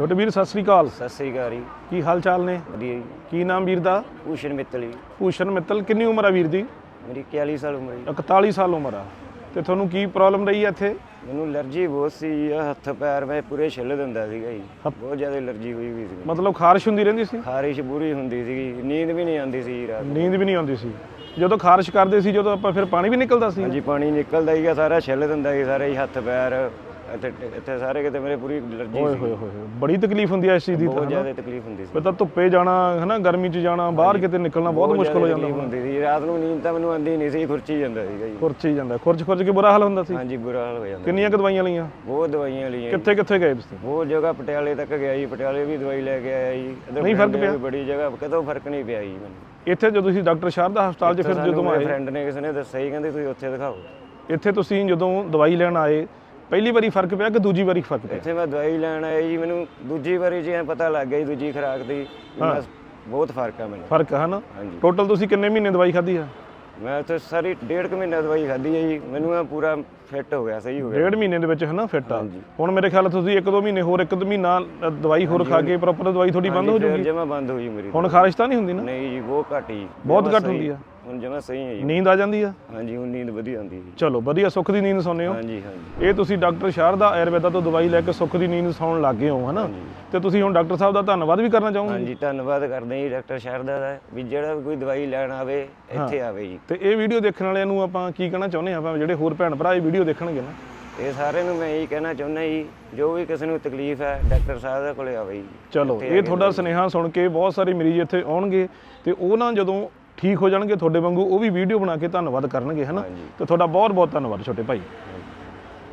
ਛੋਟੇ ਵੀਰ ਸਤਿ ਸ੍ਰੀ ਅਕਾਲ। ਸਤਿ ਸ੍ਰੀ ਅਕਾਲ ਜੀ। ਕੀ ਹਾਲ ਚਾਲ ਨੇ? ਵਧੀਆ ਜੀ। ਕੀ ਨਾਮ ਵੀਰ ਦਾ? ਭੂਸ਼ਣ ਮਿੱਤਲ ਜੀ। ਭੂਸ਼ਣ ਮਿੱਤਲ ਕਿੰਨੀ ਉਮਰ ਆ ਵੀਰ ਦੀ? ਮੇਰੀ 41 ਸਾਲ ਉਮਰ ਜੀ। 41 ਸਾਲ ਉਮਰ ਆ। ਤੇ ਤੁਹਾਨੂੰ ਕੀ ਪ੍ਰੋਬਲਮ ਰਹੀ ਆ ਇੱਥੇ? ਮੈਨੂੰ ਅਲਰਜੀ ਬਹੁਤ ਸੀ ਆਹ ਹੱਥ ਪੈਰ ਮੈਂ ਪੂਰੇ ਛਿੱਲ ਦਿੰਦਾ ਸੀਗਾ ਜੀ। ਬਹੁਤ ਜ਼ਿਆਦਾ ਅਲਰਜੀ ਹੋਈ ਵੀ ਸੀ ਮਤਲਬ ਖਾਰਿਸ਼ ਹੁੰਦੀ ਰਹਿੰਦੀ ਸੀ? ਖਾਰਿਸ਼ ਬੁਰੀ ਹੁੰਦੀ ਸੀਗੀ ਨੀਂਦ ਵੀ ਨਹੀਂ ਆਉਂਦੀ ਸੀ ਰਾਤ ਨੂੰ। ਨੀਂਦ ਵੀ ਨਹੀਂ ਆਉਂਦੀ ਸੀ। ਜਦੋਂ ਖਾਰਿਸ਼ ਕਰਦੇ ਸੀ ਜਦੋਂ ਆਪਾਂ ਫਿਰ ਪਾਣੀ ਵੀ ਨਿਕਲਦਾ ਸੀ। ਹਾਂਜੀ ਪਾਣੀ ਨਿਕਲਦਾ ਹੀਗਾ ਸਾਰਾ ਛਿੱਲ ਦਿੰਦਾ ਸੀ ਸਾਰੇ ਹੀ ਹੱਥ ਪੈਰ। ਇੱਥੇ ਇੱਥੇ ਸਾਰੇ ਕਿਤੇ ਮੇਰੇ ਪੂਰੀ ਅਲਰਜੀ ਓਏ ਸੀ। ਹੋਏ ਹੋਏ ਹੋਏ। ਬੜੀ ਤਕਲੀਫ ਹੁੰਦੀ ਆ ਇਸ ਚੀਜ਼ ਦੀ ਬਹੁਤ ਜ਼ਿਆਦਾ ਤਕਲੀਫ ਹੁੰਦੀ ਸੀ। ਫਿਰ ਤਾਂ ਧੁੱਪੇ ਜਾਣਾ ਹਨਾ ਗਰਮੀ 'ਚ ਜਾਣਾ ਬਾਹਰ ਕਿਤੇ ਨਿਕਲਣਾ ਬਹੁਤ ਮੁਸ਼ਕਲ ਹੋ ਜਾਂਦਾ ਤਕਲੀਫ ਹੁੰਦੀ। ਸੀ। ਰਾਤ ਨੂੰ ਨੀਂਦ ਤਾਂ ਮੈਨੂੰ ਆਉਂਦੀ ਨਹੀਂ ਸੀ ਖੁਰਚੀ ਜਾਂਦਾ ਸੀਗਾ ਜੀ। ਖੁਰਚ ਹੀ ਜਾਂਦਾ। ਖੁਰਚ ਖੁਰਚ ਕੇ ਬੁਰਾ ਹਾਲ ਹੁੰਦਾ ਸੀ? ਹਾਂਜੀ ਬੁਰਾ ਹਾਲ ਹੋ ਜਾਂਦਾ ਕਿੰਨੀਆਂ ਕੁ ਦਵਾਈਆਂ ਲਈਆਂ? ਬਹੁਤ ਦਵਾਈਆਂ ਲਈਆਂ ਜੀ। ਕਿੱਥੇ ਕਿੱਥੇ ਗਏ ਤੁਸੀਂ? ਬਹੁਤ ਜਗ੍ਹਾ ਪਟਿਆਲੇ ਤੱਕ ਗਿਆ ਜੀ। ਪਟਿਆਲੇ ਵੀ ਦਵਾਈ ਲੈ ਕੇ ਆਇਆ ਜੀ। ਇੱਧਰ ਨਹੀਂ ਫ਼ਰਕ ਵੀ ਬੜੀ ਜਗ੍ਹਾ ਕਦੋਂ ਫ਼ਰਕ ਨਹੀਂ ਪਿਆ ਜੀ ਮੈਨੂੰ। ਇੱਥੇ ਜਦੋਂ ਤੁਸੀਂ ਡਾਕਟਰ ਸ਼ਾਰਦਾ ਹਸਪਤਾਲ 'ਚ ਫਿਰ ਜਦੋਂ ਆਏ? ਫਰੈਂਡ ਨੇ ਕਿਸੇ ਨੇ ਦੱਸਿਆ ਹੀ ਕਹਿੰਦੇ ਤੁਸੀਂ ਉੱਥੇ ਦਿਖਾਓ। ਇੱਥੇ ਤੁਸੀਂ ਜਦੋਂ ਦਵਾਈ ਲੈਣ ਆਏ ਪਹਿਲੀ ਵਾਰੀ ਫ਼ਰਕ ਪਿਆ ਕਿ ਦੂਜੀ ਵਾਰੀ ਫ਼ਰਕ ਪਿਆ? ਇੱਥੇ ਮੈਂ ਦਵਾਈ ਲੈਣ ਆਇਆ ਜੀ ਮੈਨੂੰ ਦੂਜੀ ਵਾਰੀ ਜੀ ਐਂ ਪਤਾ ਲੱਗ ਗਿਆ ਜੀ ਦੂਜੀ ਖੁਰਾਕ ਦੀ। ਵੀ ਬਹੁਤ ਫ਼ਰਕ ਆ ਮੈਨੂੰ। ਫ਼ਰਕ ਹੈ ਨਾ ਹਾਂਜੀ। ਟੋਟਲ ਤੁਸੀਂ ਕਿੰਨੇ ਮਹੀਨੇ ਦਵਾਈ ਖਾਧੀ ਆ? ਮੈਂ ਉੱਥੇ ਸਾਰੀ ਡੇਢ ਕੁ ਮਹੀਨਾ ਦਵਾਈ ਖਾਧੀ ਹੈ ਜੀ ਮੈਨੂੰ ਐਂ ਪੂਰਾ ਫਿੱਟ ਹੋ ਗਿਆ ਸਹੀ ਹੋ ਗਿਆ। ਡੇਢ ਮਹੀਨੇ ਦੇ ਵਿੱਚ ਹੈ ਨਾ ਫਿੱਟ ਆ। ਹੁਣ ਮੇਰੇ ਖਿਆਲ ਤੁਸੀਂ ਇੱਕ ਦੋ ਮਹੀਨੇ ਹੋਰ ਇੱਕ ਦੋ ਮਹੀਨਾ ਅ, ਦਵਾਈ ਹੋਰ ਖਾ ਕੇ ਪ੍ਰੋਪਰ ਦਵਾਈ ਤੁਹਾਡੀ ਬੰਦ ਹੋ ਜਾਊਗੀ? ਜਮਾ ਬੰਦ ਹੋਈ ਮੇਰੀ ਹੁਣ ਖਾਰਿਸ਼ ਤਾਂ ਨਹੀਂ ਹੁੰਦੀ ਨਾ? ਨਹੀਂ ਜੀ ਬਹੁਤ ਘੱਟ ਜੀ ਬਹੁਤ ਜਮਾਂ ਘੱਟ ਸਹੀ। ਹੁੰਦੀ ਆ। ਹੁਣ ਜਮਾ ਸਹੀ ਹੈ ਜੀ। ਨੀਂਦ ਆ ਜਾਂਦੀ ਆ? ਹਾਂਜੀ ਹੁਣ ਨੀਂਦ ਵਧੀਆ ਆਉਂਦੀ ਹੈ ਜੀ। ਚਲੋ ਵਧੀਆ ਸੁੱਖ ਦੀ ਨੀਂਦ ਸੌਂਦੇ ਹੋ। ਹਾਂਜੀ ਹਾਂਜੀ। ਇਹ ਤੁਸੀਂ ਡਾਕਟਰ ਸ਼ਾਰਦਾ ਆਯੁਰਵੇਦਾ ਤੋਂ ਦਵਾਈ ਲੈ ਕੇ ਸੁੱਖ ਦੀ ਨੀਂਦ ਸੌਣ ਲੱਗ ਗਏ ਹੋ ਹਨਾ? ਤੇ ਤੁਸੀਂ ਹੁਣ ਡਾਕਟਰ ਸਾਹਿਬ ਦਾ ਧੰਨਵਾਦ ਵੀ ਕਰਨਾ ਚਾਹੋਗੇ? ਹਾਂਜੀ ਧੰਨਵਾਦ ਕਰਦੇ ਹਾਂ ਜੀ ਡਾਕਟਰ ਸ਼ਾਰਦਾ ਦਾ ਵੀ ਜਿਹੜਾ ਵੀ ਕੋਈ ਦਵਾਈ ਲੈਣ ਆਵੇ ਇੱਥੇ ਆਵੇ ਜੀ। ਤੇ ਇਹ ਵੀਡੀਓ ਦੇਖਣ ਵਾਲਿਆਂ ਨੂੰ ਆਪਾਂ ਕੀ ਕਹਿਣਾ ਚਾਹੁੰਦੇ ਹਾਂ? ਆਪਾਂ ਜਿਹੜੇ ਹੋਰ ਭੈਣ ਭਰਾ ਇਹ ਵੀਡੀਓ ਦੇਖਣਗੇ ਨਾ। ਇਹ ਸਾਰਿਆਂ ਨੂੰ ਮੈਂ ਇਹੀ ਕਹਿਣਾ ਚਾਹੁੰਦਾ ਜੀ ਜੋ ਵੀ ਕਿਸੇ ਨੂੰ ਤਕਲੀਫ ਹੈ ਡਾਕਟਰ ਸਾਹਿਬ ਦੇ ਕੋਲੇ ਆਵੇ ਜੀ। ਚਲੋ ਇਹ ਤੁਹਾਡਾ ਸੁਨੇਹਾ ਸੁਣ ਕੇ ਬਹੁਤ ਸਾਰੇ ਮਰੀਜ਼ ਇੱਥੇ ਆਉਣਗੇ ਤੇ ਉਹ ਨਾ ਜਦੋਂ ਠੀਕ ਹੋ ਜਾਣਗੇ ਤੁਹਾਡੇ ਵਾਂਗੂ ਉਹ ਵੀ ਵੀਡੀਓ ਬਣਾ ਕੇ ਧੰਨਵਾਦ ਕਰਨਗੇ ਹਨਾ। ਤੇ ਤੁਹਾਡਾ ਬਹੁਤ ਬਹੁਤ ਧੰਨਵਾਦ ਛੋਟੇ ਭਾਈ